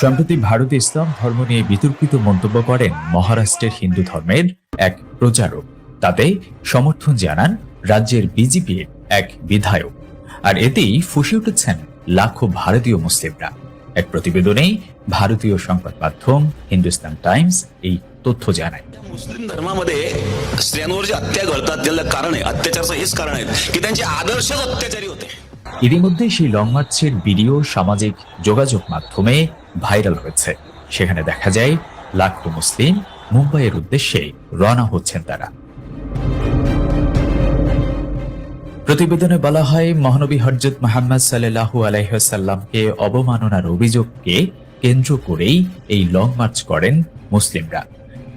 সম্প্রতি ভারতে ইসলাম ধর্ম নিয়ে বিতর্কিত মন্তব্য করেন মহারাষ্ট্রের হিন্দু ধর্মের এক প্রচারক তাতে সমর্থন জানান রাজ্যের বিজেপির এক বিধায়ক আর এতেই ফুসে উঠেছেন লাখো ভারতীয় মুসলিমরা এক প্রতিবেদনে ভারতীয় সংবাদ মাধ্যম হিন্দুস্তান টাইমস এই তথ্য জানায় मुस्लिम धर्मामध्ये स्त्रियांवर जे हत्या घडतात त्याला कारण आहे अत्याचारचं हेच कारण आहे की त्यांचे आदर्शच अत्याचारी होते ইতিমধ্যে সেই লং মার্চের ভিডিও সামাজিক যোগাযোগ মাধ্যমে ভাইরাল হয়েছে। সেখানে দেখা যায়, লাখো মুসলিম মুম্বাইয়ের উদ্দেশ্যে রওনা হচ্ছেন তারা। প্রতিবেদনে বলা হয়, মহানবী হরজত মোহাম্মদ সাল্লাহু আলাইসাল্লামকে অবমাননার অভিযোগকে কেন্দ্র করেই এই লং মার্চ করেন মুসলিমরা।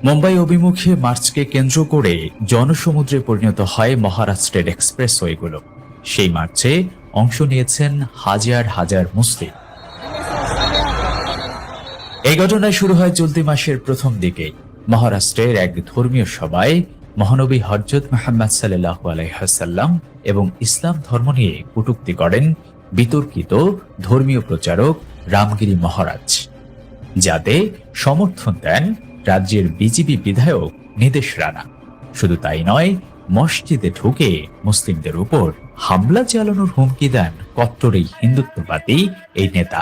মুম্বাই অভিমুখে মার্চকে কেন্দ্র করে জনসমুদ্রে পরিণত হয় মহারাষ্ট্রের এক্সপ্রেস এক্সপ্রেসওয়েগুলো সেই মার্চে অংশ নিয়েছেন হাজার হাজার মুসলিম। এই ঘটনায় শুরু হয় চলতি মাসের প্রথম দিকে মহারাষ্ট্রের এক ধর্মীয় সভায় মহানবী হরজত মোহাম্মদ সাল্লাহ আলাইহাসাল্লাম এবং ইসলাম ধর্ম নিয়ে কটূক্তি করেন বিতর্কিত ধর্মীয় প্রচারক রামগিরি মহারাজ, যাতে সমর্থন দেন রাজ্যের বিজেপি বিধায়ক নিদেশ রানা। শুধু তাই নয় মসজিদে ঢুকে মুসলিমদের উপর হামলা চালানোর হুমকি দেন কট্টর এই হিন্দুত্ববাদী এই নেতা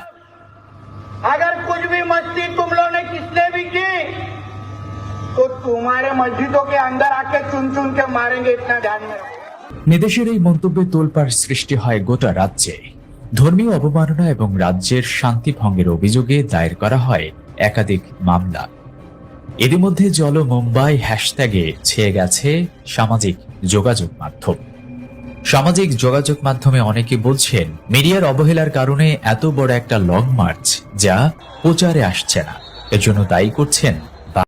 अगर कुछ भी मस्ती तुम लोग ने किसने भी की तो तुम्हारे मस्जिदों के अंदर आके चुन चुन के मारेंगे इतना ध्यान में रखो নিদেশের এই মন্তব্যে তোলপাড় সৃষ্টি হয় গোটা রাজ্যে ধর্মীয় অবমাননা এবং রাজ্যের শান্তি ভঙ্গের অভিযোগে দায়ের করা হয় একাধিক মামলা ইতিমধ্যে জল মুম্বাই হ্যাশট্যাগে ছেয়ে গেছে সামাজিক যোগাযোগ মাধ্যম। সামাজিক যোগাযোগ মাধ্যমে অনেকে বলছেন, মিডিয়ার অবহেলার কারণে এত বড় একটা লং মার্চ যা প্রচারে আসছে না। এর জন্য দায়ী করছেন